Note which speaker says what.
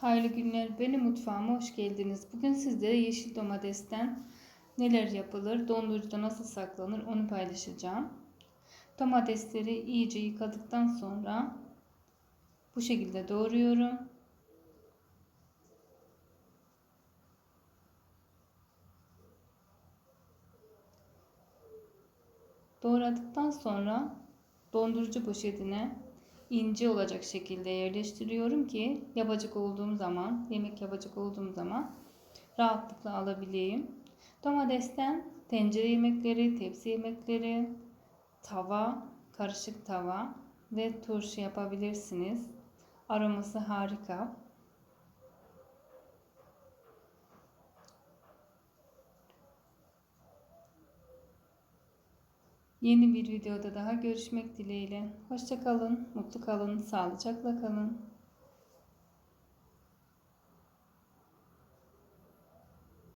Speaker 1: Hayırlı günler. Benim mutfağıma hoş geldiniz. Bugün sizlere yeşil domatesten neler yapılır, dondurucuda nasıl saklanır onu paylaşacağım. Domatesleri iyice yıkadıktan sonra bu şekilde doğruyorum. Doğradıktan sonra dondurucu poşetine ince olacak şekilde yerleştiriyorum ki yapacak olduğum zaman, yemek yapacak olduğum zaman rahatlıkla alabileyim. Domatesten tencere yemekleri, tepsi yemekleri, tava, karışık tava ve turşu yapabilirsiniz. Aroması harika. Yeni bir videoda daha görüşmek dileğiyle. Hoşça kalın, mutlu kalın, sağlıcakla kalın.